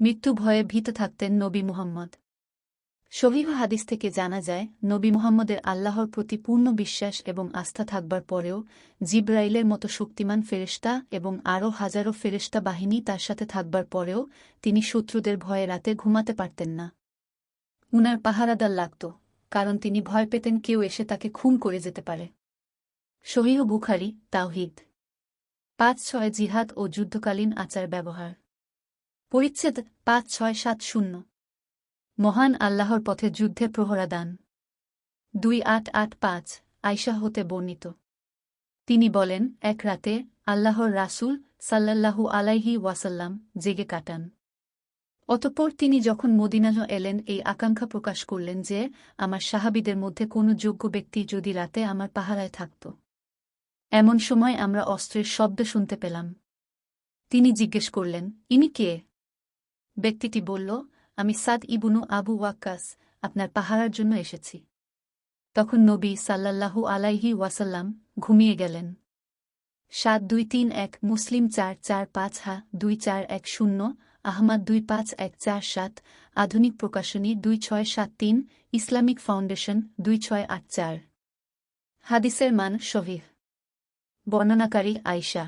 মৃত্যু ভয়ে ভীত থাকতেন নবী মুহাম্মদ। শহীহ হাদিস থেকে জানা যায়, নবী মুহাম্মদের আল্লাহর প্রতি পূর্ণ বিশ্বাস এবং আস্থা থাকবার পরেও জিব্রাইলের মতো শক্তিমান ফেরেশতা এবং আরও হাজারো ফেরেশতা বাহিনী তার সাথে থাকবার পরেও তিনি শত্রুদের ভয়ে রাতে ঘুমাতে পারতেন না। উনার পাহারাদার লাগত, কারণ তিনি ভয় পেতেন কেউ এসে তাকে খুন করে যেতে পারে। শহীহ বুখারি, তাওহিদ। পাঁচ ছয় জিহাদ ও যুদ্ধকালীন আচার ব্যবহার। পরিচ্ছেদ পাঁচ, ছয়, সাত, শূন্য। মহান আল্লাহর পথে যুদ্ধে প্রহরা দান। দুই, আট আট, পাঁচ, আয়শা হতে বর্ণিত। তিনি বলেন, এক রাতে আল্লাহর রাসূল সাল্লাল্লাহু আলাইহি ওয়াসাল্লাম জেগে কাটান। অতঃপর তিনি যখন মদিনা এলেন, এই আকাঙ্ক্ষা প্রকাশ করলেন যে, আমার সাহাবিদের মধ্যে কোনো যোগ্য ব্যক্তি যদি রাতে আমার পাহারায় থাকত। এমন সময় আমরা অস্ত্রের শব্দ শুনতে পেলাম। তিনি জিজ্ঞেস করলেন, ইনি কে? ব্যক্তিটি বলল, আমি সাদ ইবুনু আবু ওয়াক্কাস, আপনার পাহারার জন্য এসেছি। তখন নবী সাল্লাল্লাহু আলাইহি ওয়াসাল্লাম ঘুমিয়ে গেলেন। সাত দুই তিন এক মুসলিম চার চার পাঁচ হা দুই চার এক শূন্য, আহমাদ দুই পাঁচ এক চার সাত, আধুনিক প্রকাশনী দুই ছয় সাত তিন, ইসলামিক ফাউন্ডেশন দুই ছয় আট চার। হাদিসের মান শহীহ। বর্ণনাকারী আয়শা।